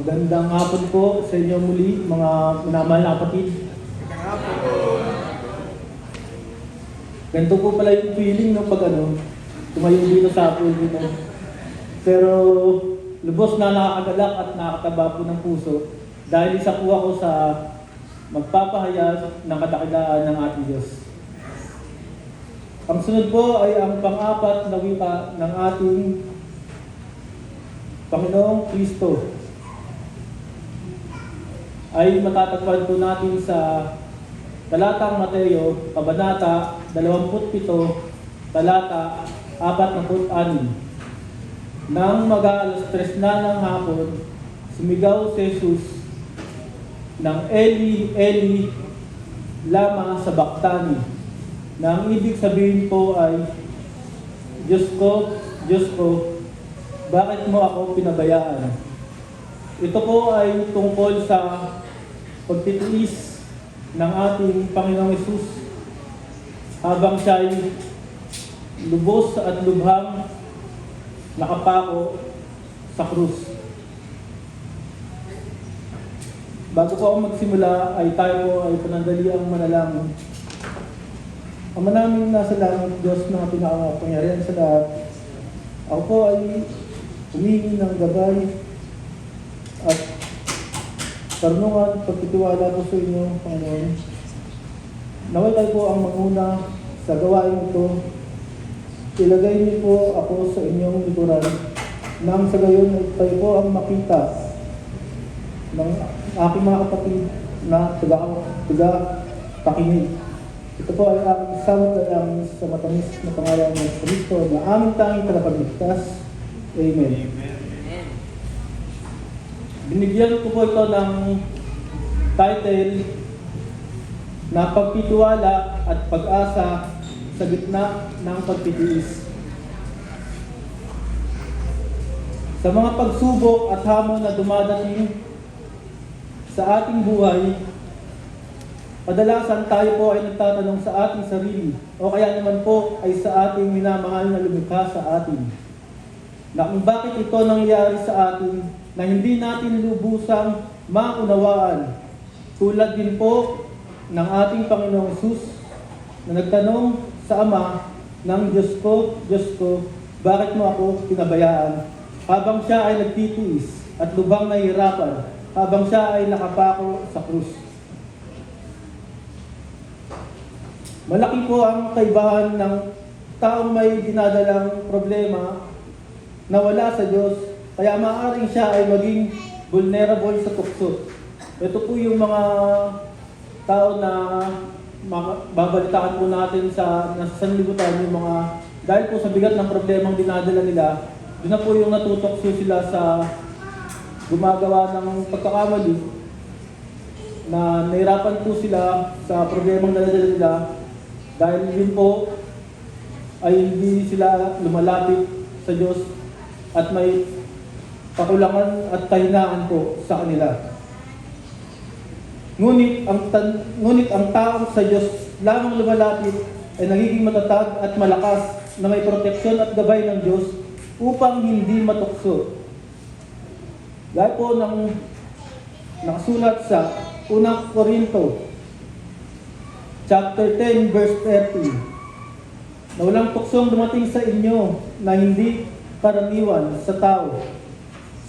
Magandang hapon po sa inyo muli, mga minamahal na kapatid. Ganito po pala yung feeling ng pag ano, tumayo dito sa pulpito. Pero lubos na nakakagalak at nakakataba po ng puso dahil isa po ako sa magpapahayag ng kadakilaan ng ating Diyos. Ang sunod po ay ang pang-apat na wika ng ating Panginoong Kristo ay matatagpuan po natin sa talatang Mateo, Kabanata 27, talata 46. Nang mag-aalas tres na ng hapon, sumigaw si Jesus ng Eli, Eli, lama sa baktani. Na ang ibig sabihin po ay, Diyos ko, Diyos ko, bakit mo ako pinabayaan? Ito po ay tungkol sa pagtitiis ng ating Panginoong Yesus habang siya ay lubos at lubhang nakapako sa krus. Bago po ako magsimula ay tayo po ay panandaliang manalangin. Ama namin nasa langit, Diyos na pinakapangyarihan sa lahat. Ako po ay humingi ng gabay karunungan, pagtitiwala ko sa inyo, Panginoon. Nawalay po ang manguna sa gawain ito. Ilagay niyo po ako sa inyong likuran nang sa gayon ay tayo po ang makita ng aking mga kapatid na taga, taga pakinig. Ito po ay aking sawat ay amin sa matamis na pangalan ng Kristo na aming tanging kalapagligtas. Amen. Binigyan ko po ito ng title na pagtitiwala at pag-asa sa gitna ng pagtitiis. Sa mga pagsubok at hamon na dumadating sa ating buhay, kadalasan tayo po ay nagtatanong sa ating sarili o kaya naman po ay sa ating minamahal na lumikha sa atin na kung bakit ito nangyari sa atin na hindi natin lubusang maunawaan. Tulad din po ng ating Panginoong Sus na nagtanong sa Ama ng Diyos ko, Diyos ko, bakit mo ako pinabayaan? Habang siya ay nagtitiis at lubang nahihirapan, habang siya ay nakapako sa krus. Malaki po ang kaibahan ng taong may dinadalang problema na wala sa Diyos, kaya maaaring siya ay maging vulnerable sa tukso. Ito po yung mga tao na babalitaan po natin sa sanlibutan yung mga dahil po sa bigat ng problemang dinadala nila, doon na po yung natutokso sila sa gumagawa ng pagkakamali na nahirapan po sila sa problemang dinadala nila dahil yun po ay hindi sila lumalapit sa Diyos at may kakulangan at kahinaan po sa kanila. Ngunit ang tan- ngunit ang tao sa Diyos lamang lumalapit ay nagiging matatag at malakas na may proteksyon at gabay ng Diyos upang hindi matukso. Gaya po ng nakasulat sa unang Korinto chapter 10 verse 30 na walang tuksong dumating sa inyo na hindi karaniwan sa tao.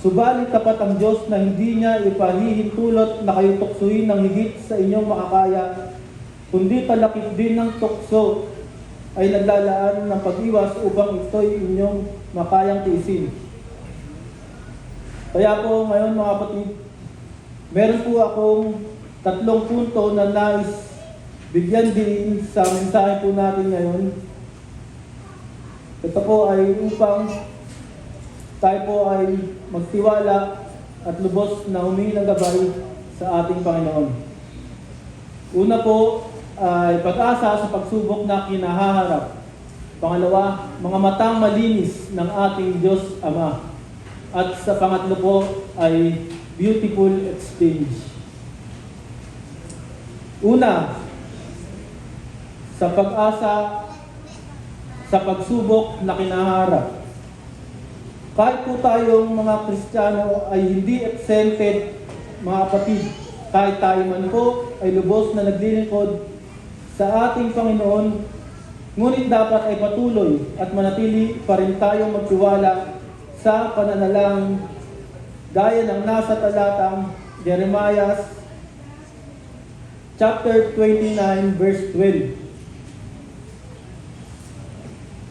Subalit tapat ang Diyos na hindi niya ipahihintulot na kayo tuksuin ng higit sa inyong makakaya, kundi talakip din ng tukso ay naglalaan ng pag-iwas upang ito'y inyong makayang tiisin. Kaya po ngayon mga kapatid, meron po akong tatlong punto na nais bigyan din sa mensahe po natin ngayon. Ito po ay upang tayo po ay magtiwala at lubos na humingi ng gabay sa ating Panginoon. Una po ay pag-asa sa pagsubok na kinahaharap. Pangalawa, mga matang malinis ng ating Diyos Ama. At sa pangatlo po ay beautiful exchange. Una, sa pag-asa sa pagsubok na kinaharap. Kahit po tayong mga Kristiyano ay hindi exempted, mga kapatid, kahit tayo man po ay lubos na naglilingkod sa ating Panginoon, ngunit dapat ay patuloy at manatili pa rin tayong magtiwala sa pananalang gaya ng nasa talatang Jeremiah chapter 29 verse 12.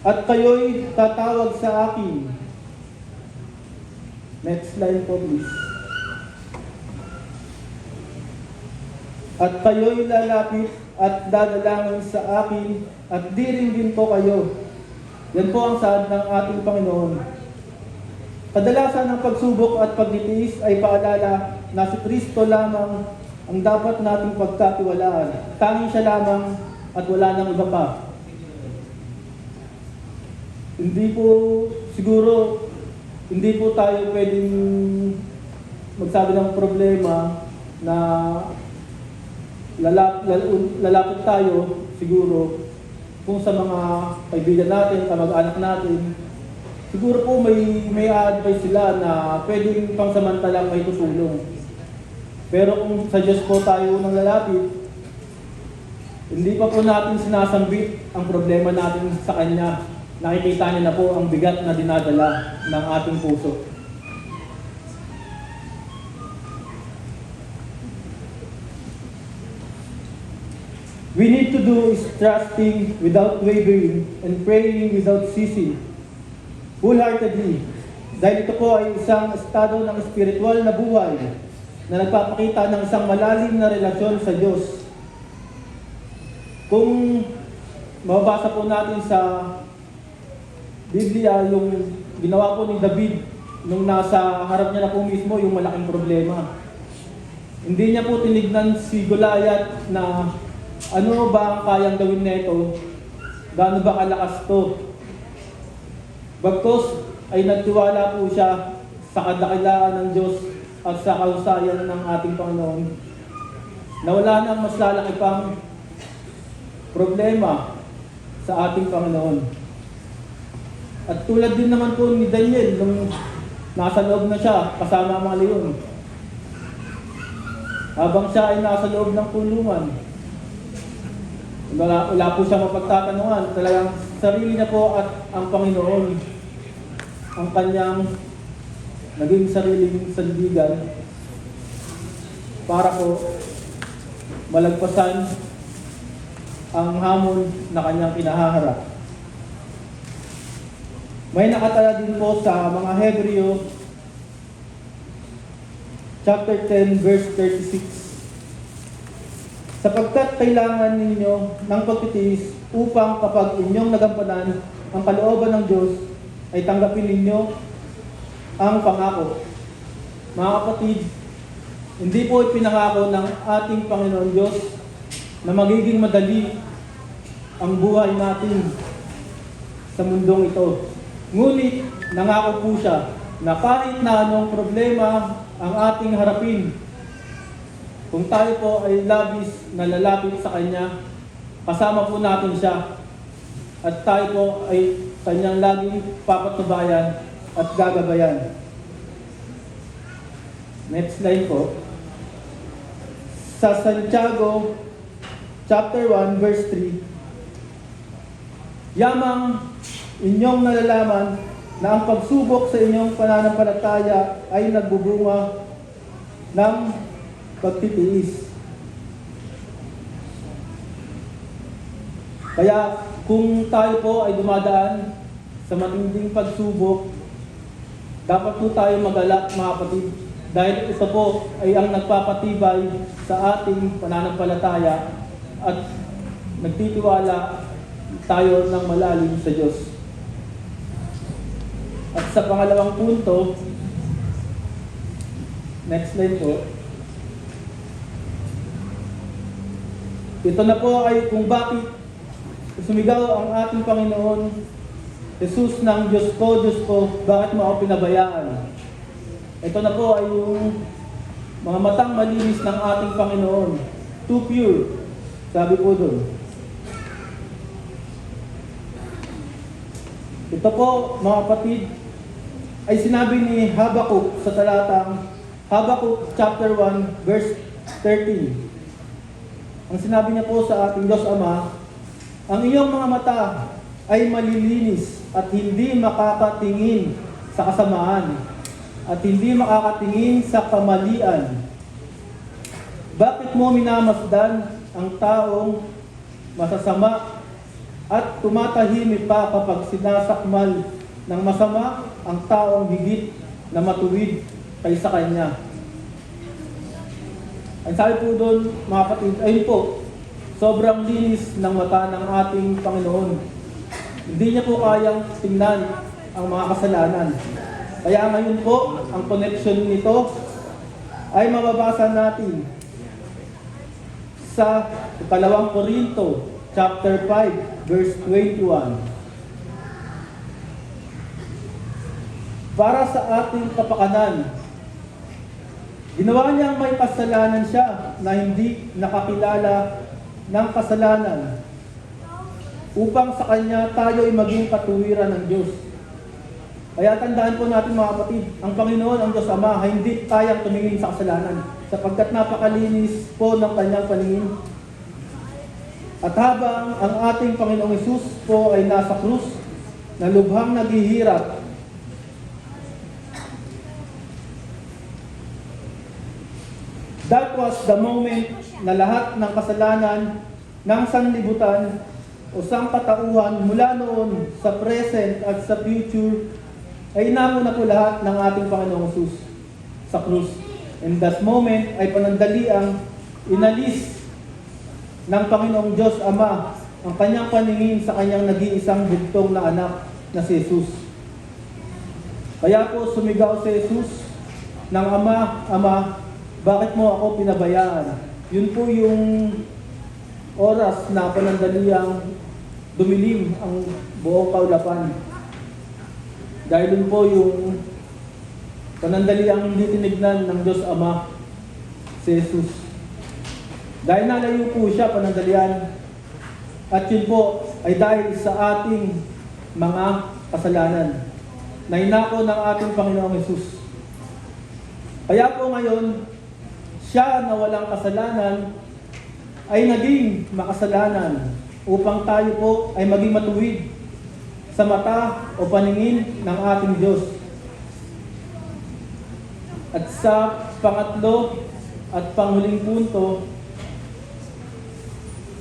At kayo'y tatawag sa akin. Next slide po please. At kayo'y lalapit at dadalangin sa akin at di rin din po kayo. Yan po ang saad ng ating Panginoon. Kadalasan ng pagsubok at pagtitiis ay paalala na si Kristo lamang ang dapat nating pagkatiwalaan. Tanging siya lamang at wala nang iba pa. Hindi po siguro hindi po tayo pwedeng magsabi ng problema na lalap, lal- lalapit tayo siguro kung sa mga kaibigan natin, kamag-anak natin, siguro po may may advice sila na pwedeng pangsamantalang may tutulong. Pero kung sa Diyos po tayo nang lalapit, hindi pa po natin sinasambit ang problema natin sa Kanya. Nakikita niya na po ang bigat na dinadala ng ating puso. We need to do is trusting without wavering and praying without ceasing. Wholeheartedly. Dahil ito po ay isang estado ng spiritual na buhay na nagpapakita ng isang malalim na relasyon sa Diyos. Kung mababasa po natin sa Biblia yung ginawa po ni David nung nasa harap niya na po mismo yung malaking problema. Hindi niya po tinignan si Goliath na ano ba ang kayang gawin nito? Gaano ba kalakas to? Bagkos ay nagtiwala po siya sa kadakilaan ng Diyos at sa kahusayan ng ating Panginoon na wala nang mas lalaki pang problema sa ating Panginoon. At tulad din naman po ni Daniel nung nasa loob na siya kasama ang mga leon. Habang siya ay nasa loob ng kulungan, wala, wala po siya mapagtatanungan. Talagang sarili niya po at ang Panginoon ang kanyang naging sariling sandigan para po malagpasan ang hamon na kanyang kinahaharap. May nakatala din po sa mga Hebreo chapter 10 verse 36 sapagkat kailangan ninyo ng pagtitiis upang kapag inyong nagampanan ang kalooban ng Diyos ay tanggapin ninyo ang pangako. Mga kapatid, hindi po ipinangako ng ating Panginoon Diyos na magiging madali ang buhay natin sa mundong ito. Ngunit nangako po siya na kahit na anong problema ang ating harapin, kung tayo po ay labis na lalapit sa Kanya, kasama po natin siya. At tayo po ay Kanyang laging papatubayan at gagabayan. Next slide po. Sa Santiago chapter 1 verse 3, Yamang inyong nalalaman na ang pagsubok sa inyong pananampalataya ay nagbubunga ng pagtitiis. Kaya kung tayo po ay dumadaan sa matinding pagsubok, dapat po tayo magalak mga kapatid dahil ito po ay ang nagpapatibay sa ating pananampalataya at nagtitiwala tayo ng malalim sa Diyos. At sa pangalawang punto, next slide po, ito na po ay kung bakit sumigaw ang ating Panginoon, Jesus ng Diyos ko, Diyos ko, bakit mo ako pinabayaan? Ito na po ay yung mga matang malinis ng ating Panginoon. Too pure, sabi po doon. Ito po, mga kapatid, ay sinabi ni Habakkuk sa talatang Habakkuk chapter 1 verse 13. Ang sinabi niya po sa ating Diyos Ama, ang iyong mga mata ay malilinis at hindi makakatingin sa kasamaan at hindi makakatingin sa kamalian. Bakit mo minamasdan ang taong masasama at tumatahimik pa kapag sinasakmal ng masama ang taong higit na matuwid kaysa kanya? Ang sabi po doon, mga kapatid, ayun po, sobrang linis ng mata ng ating Panginoon. Hindi niya po kayang tingnan ang mga kasalanan. Kaya ngayon po, ang connection nito ay mababasa natin sa ikalawang Korinto, chapter 5, verse 21. Para sa ating kapakanan, Ginawa niyang may kasalanan siya na hindi nakakilala ng kasalanan upang sa kanya tayo ay maging katuwiran ng Diyos. Kaya tandaan po natin mga kapatid, ang Panginoon, ang Diyos Ama, hindi kayang tumingin sa kasalanan sapagkat napakalinis po ng kanyang paningin. At habang ang ating Panginoong Isus po ay nasa krus, na lubhang naghihirap That was the moment na lahat ng kasalanan ng sanlibutan o sangkatauhan mula noon sa present at sa future ay inamo na po lahat ng ating Panginoong Jesus sa krus. In that moment ay panandali ang inalis ng Panginoong Diyos Ama ang kanyang paningin sa kanyang nag-iisang bugtong na anak na si Jesus. Kaya po sumigaw si Jesus ng Ama, Ama, bakit mo ako pinabayaan? Yun po yung oras na panandaliang dumilim ang buong kaulapan. Dahil yun po yung panandaliang hindi tinignan ng Diyos Ama, si Jesus. Dahil nalayo po siya panandalian, at yun po ay dahil sa ating mga kasalanan na inako ng ating Panginoong Yesus. Kaya po ngayon, siya na walang kasalanan ay naging makasalanan upang tayo po ay maging matuwid sa mata o paningin ng ating Diyos. At sa pangatlo at panghuling punto,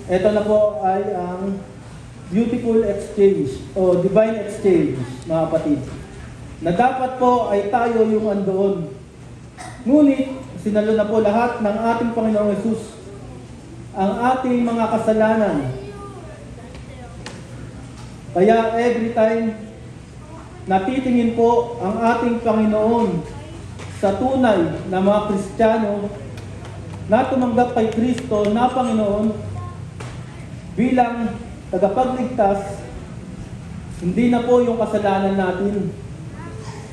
ito na po ay ang beautiful exchange o divine exchange, mga kapatid. Na dapat po ay tayo yung andoon. Ngunit, sinalo na po lahat ng ating Panginoong Yesus. Ang ating mga kasalanan. Kaya every time natitingin po ang ating Panginoon sa tunay na mga Kristiyano na tumanggap kay Kristo na Panginoon bilang tagapagligtas, hindi na po yung kasalanan natin.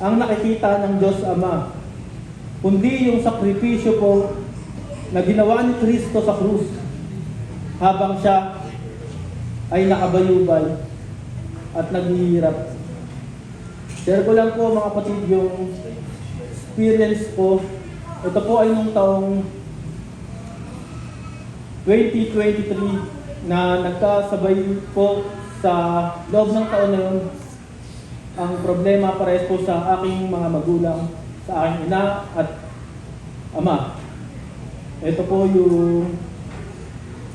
Ang nakikita ng Diyos Ama, kundi yung sakripisyo po na ginawa ni Kristo sa krus habang siya ay nakabayubay at naghihirap. Share ko lang po mga kapatid yung experience ko. Ito po ay nung taong 2023 na nagkasabay po sa loob ng taon na yun ang problema pares po sa aking mga magulang, sa aking ina at ama. Ito po yung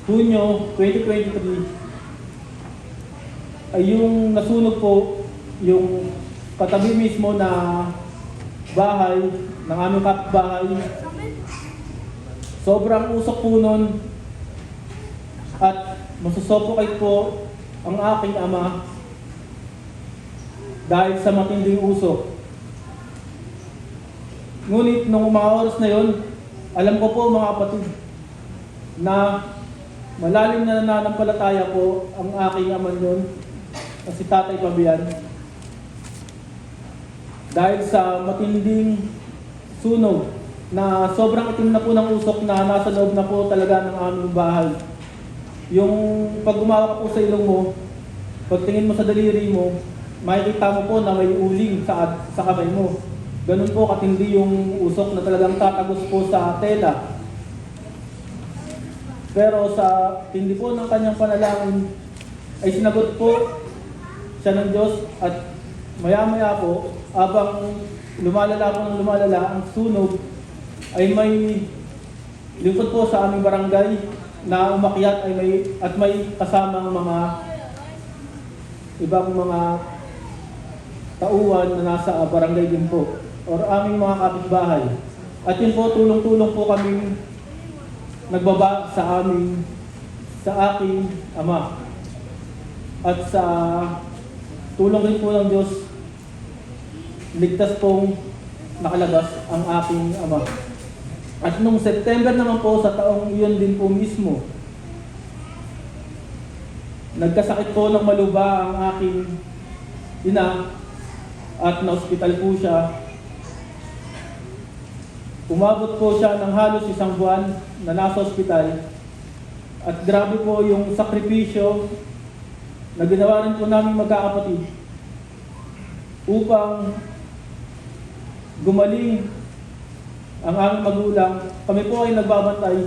Hunyo 2023 ay yung nasunog po yung katabi mismo na bahay ng aming kapitbahay. Sobrang usok po nun at masusopokate po ang aking ama dahil sa matinding usok. Ngunit nung mga oras na yon, alam ko po mga kapatid na malalim na nananampalataya po ang aking ama na si Tatay Pabian. Dahil sa matinding sunog na sobrang itim na po ng usok na nasa loob na po talaga ng aming bahay. Yung pag gumawa ka po sa ilong mo, pagtingin mo sa daliri mo, makikita mo po na may uling sa, sa kamay mo. Ganun po katindi yung usok na talagang tatagos po sa tela. Pero sa tindi po ng kanyang panalangin, ay sinagot po siya ng Diyos at maya-maya po, habang lumalala po ng lumalala ang sunog, ay may lingkod po sa aming barangay na umakyat ay may at may kasamang mga ibang mga tauhan na nasa barangay din po or aming mga kapitbahay. At yun po, tulong-tulong po kaming nagbaba sa aming sa aking ama. At sa tulong rin po ng Diyos, ligtas pong nakalabas ang aking ama. At nung September naman po sa taong iyon din po mismo, nagkasakit po ng maluba ang aking ina at na-hospital po siya. Umabot po siya ng halos isang buwan na nasa ospital at grabe po yung sakripisyo na ginawa rin po namin magkakapatid upang gumaling ang aming magulang. Kami po ay nagbabantay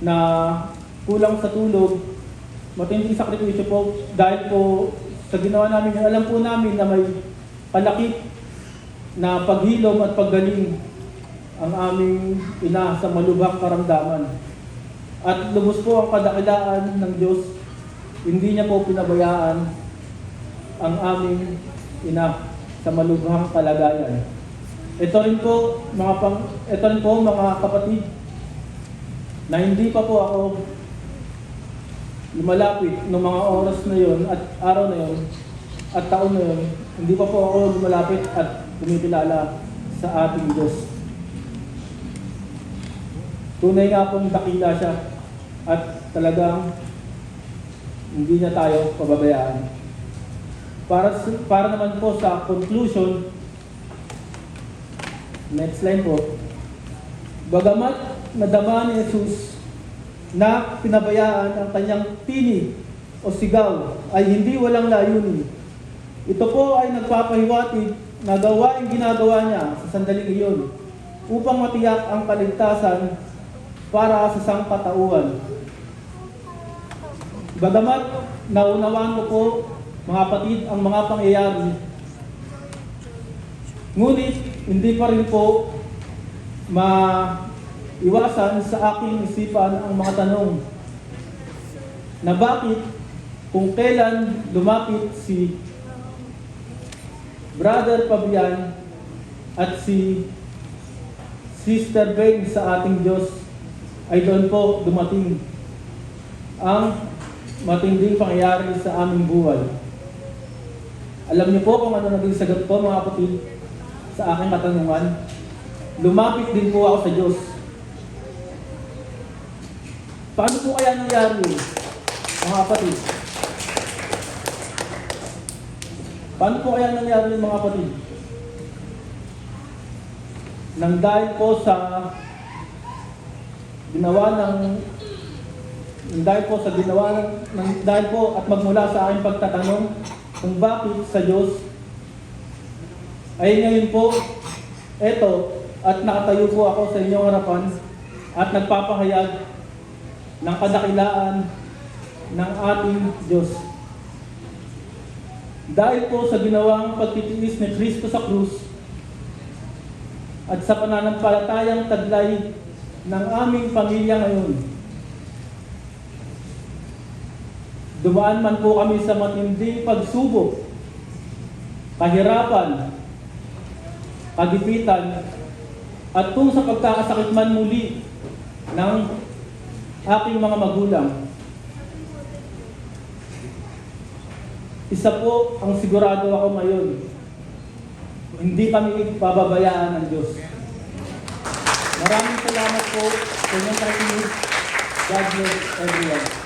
na kulang sa tulog. Matinding sakripisyo po dahil po sa ginawa namin, alam po namin na may palakit na paghilom at paggaling ang aming ina sa malubhang karamdaman. At lubos po ang kadakilaan ng Diyos. Hindi niya po pinabayaan ang aming ina sa malubhang kalagayan. Ito rin po mga pang, ito rin po mga kapatid na hindi pa po ako lumalapit ng mga oras na yon at araw na yon at taon na yon, hindi pa po ako lumalapit at kumikilala sa ating Diyos. Tunay nga pong dakila siya at talagang hindi niya tayo pababayaan. Para, para naman po sa conclusion, next line po, Bagamat nadama ni Jesus na pinabayaan ang kanyang tinig o sigaw ay hindi walang layunin. Ito po ay nagpapahiwatig na gawaing ginagawa niya sa sandaling iyon upang matiyak ang kaligtasan para sa sangkatauhan. Bagamat naunawaan ko po mga kapatid ang mga pangyayari, ngunit hindi pa rin po maiwasan sa aking isipan ang mga tanong na bakit kung kailan lumapit si Brother Fabian at si Sister Beng sa ating Diyos ay doon po dumating ang matinding pangyayari sa aming buhay. Alam niyo po kung ano naging sagot ko mga kapatid sa aking katanungan. Lumapit din po ako sa Diyos. Paano po kaya nangyari mga kapatid? Paano po kaya nangyari mga kapatid? Nang dahil po sa ginawa ng dahil po sa ginawa ng, dahil po at magmula sa aking pagtatanong kung bakit sa Diyos ay ngayon po eto at nakatayo po ako sa inyong harapan at nagpapahayag ng kadakilaan ng ating Diyos. Dahil po sa ginawang pagtitiis ni Kristo sa krus at sa pananampalatayang taglay ng aming pamilya ngayon, dumaan man po kami sa matinding pagsubok, kahirapan, kagipitan, at kung sa pagkakasakit man muli ng aking mga magulang. Isa po ang sigurado ako ngayon, hindi kami pababayaan ng Diyos. Maraming salamat po sa inyong pakikinig. God bless everyone.